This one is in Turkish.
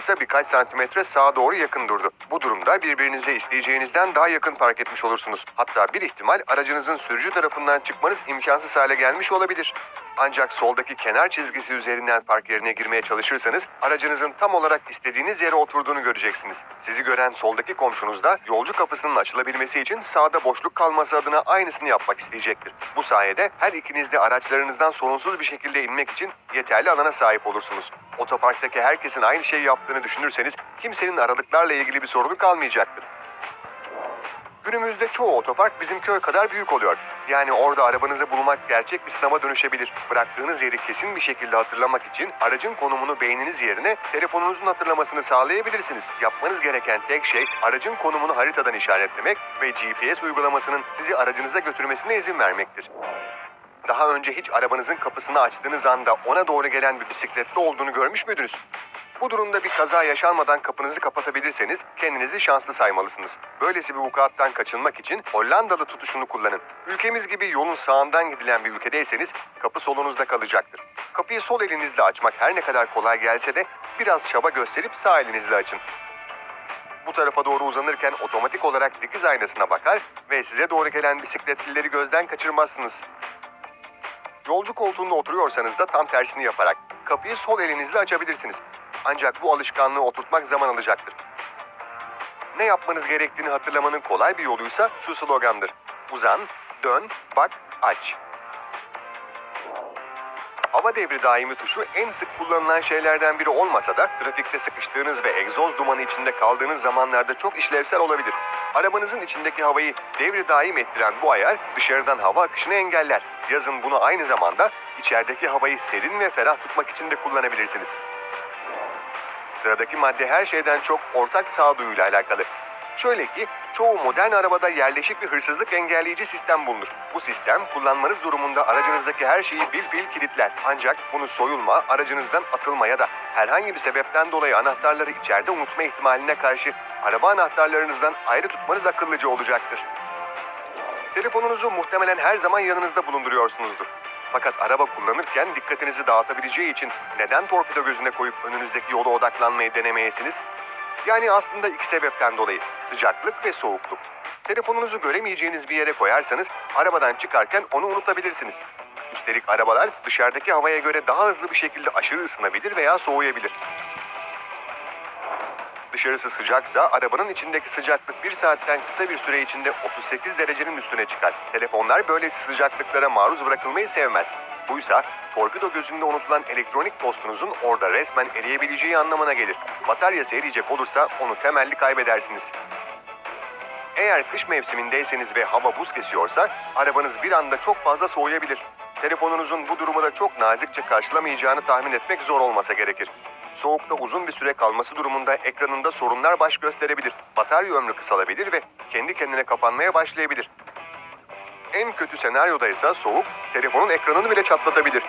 ise birkaç santimetre sağa doğru yakın durdu. Bu durumda birbirinize isteyeceğinizden daha yakın park etmiş olursunuz. Hatta bir ihtimal aracınızın sürücü tarafından çıkmanız imkansız hale gelmiş olabilir. Ancak soldaki kenar çizgisi üzerinden park yerine girmeye çalışırsanız aracınızın tam olarak istediğiniz yere oturduğunu göreceksiniz. Sizi gören soldaki komşunuz da yolcu kapısının açılabilmesi için sağda boşluk kalması adına aynısını yapmak isteyecektir. Bu sayede her ikiniz de araçlarınızdan sorunsuz bir şekilde inmek için yeterli alana sahip olursunuz. Otoparktaki herkesin aynı şeyi yaptığını düşünürseniz kimsenin aralıklarla ilgili bir sorunu kalmayacaktır. Günümüzde çoğu otopark bizim köy kadar büyük oluyor. Yani orada arabanızı bulmak gerçek bir sınava dönüşebilir. Bıraktığınız yeri kesin bir şekilde hatırlamak için aracın konumunu beyniniz yerine telefonunuzun hatırlamasını sağlayabilirsiniz. Yapmanız gereken tek şey aracın konumunu haritadan işaretlemek ve GPS uygulamasının sizi aracınıza götürmesine izin vermektir. Daha önce hiç arabanızın kapısını açtığınız anda ona doğru gelen bir bisikletli olduğunu görmüş müydünüz? Bu durumda bir kaza yaşanmadan kapınızı kapatabilirseniz kendinizi şanslı saymalısınız. Böylesi bir vukuattan kaçınmak için Hollandalı tutuşunu kullanın. Ülkemiz gibi yolun sağından gidilen bir ülkedeyseniz kapı solunuzda kalacaktır. Kapıyı sol elinizle açmak her ne kadar kolay gelse de biraz çaba gösterip sağ elinizle açın. Bu tarafa doğru uzanırken otomatik olarak dikiz aynasına bakar ve size doğru gelen bisikletlileri gözden kaçırmazsınız. Yolcu koltuğunda oturuyorsanız da tam tersini yaparak kapıyı sol elinizle açabilirsiniz. Ancak bu alışkanlığı oturtmak zaman alacaktır. Ne yapmanız gerektiğini hatırlamanın kolay bir yoluysa şu slogandır. Uzan, dön, bak, aç. Hava devri daimi tuşu en sık kullanılan şeylerden biri olmasa da trafikte sıkıştığınız ve egzoz dumanı içinde kaldığınız zamanlarda çok işlevsel olabilir. Arabanızın içindeki havayı devri daim ettiren bu ayar dışarıdan hava akışını engeller. Yazın bunu aynı zamanda içerideki havayı serin ve ferah tutmak için de kullanabilirsiniz. Sıradaki madde her şeyden çok ortak sağduyuyla alakalı. Şöyle ki çoğu modern arabada yerleşik bir hırsızlık engelleyici sistem bulunur. Bu sistem kullanmanız durumunda aracınızdaki her şeyi bir fil kilitler. Ancak bunu soyulma, aracınızdan atılma ya da herhangi bir sebepten dolayı anahtarları içeride unutma ihtimaline karşı araba anahtarlarınızdan ayrı tutmanız akıllıca olacaktır. Telefonunuzu muhtemelen her zaman yanınızda bulunduruyorsunuzdur. Fakat araba kullanırken dikkatinizi dağıtabileceği için neden torpido gözüne koyup önünüzdeki yola odaklanmayı denemeyesiniz? Yani aslında iki sebepten dolayı. Sıcaklık ve soğukluk. Telefonunuzu göremeyeceğiniz bir yere koyarsanız arabadan çıkarken onu unutabilirsiniz. Üstelik arabalar dışarıdaki havaya göre daha hızlı bir şekilde aşırı ısınabilir veya soğuyabilir. Dışarısı sıcaksa arabanın içindeki sıcaklık bir saatten kısa bir süre içinde 38 derecenin üstüne çıkar. Telefonlar böylesi sıcaklıklara maruz bırakılmayı sevmez. Buysa torpido gözünde unutulan elektronik postunuzun orada resmen eriyebileceği anlamına gelir. Bataryası eriyecek olursa onu temelli kaybedersiniz. Eğer kış mevsimindeyseniz ve hava buz kesiyorsa arabanız bir anda çok fazla soğuyabilir. Telefonunuzun bu durumu da çok nazikçe karşılamayacağını tahmin etmek zor olmasa gerekir. Soğukta uzun bir süre kalması durumunda ekranında sorunlar baş gösterebilir. Batarya ömrü kısalabilir ve kendi kendine kapanmaya başlayabilir. En kötü senaryoda ise soğuk telefonun ekranını bile çatlatabilir.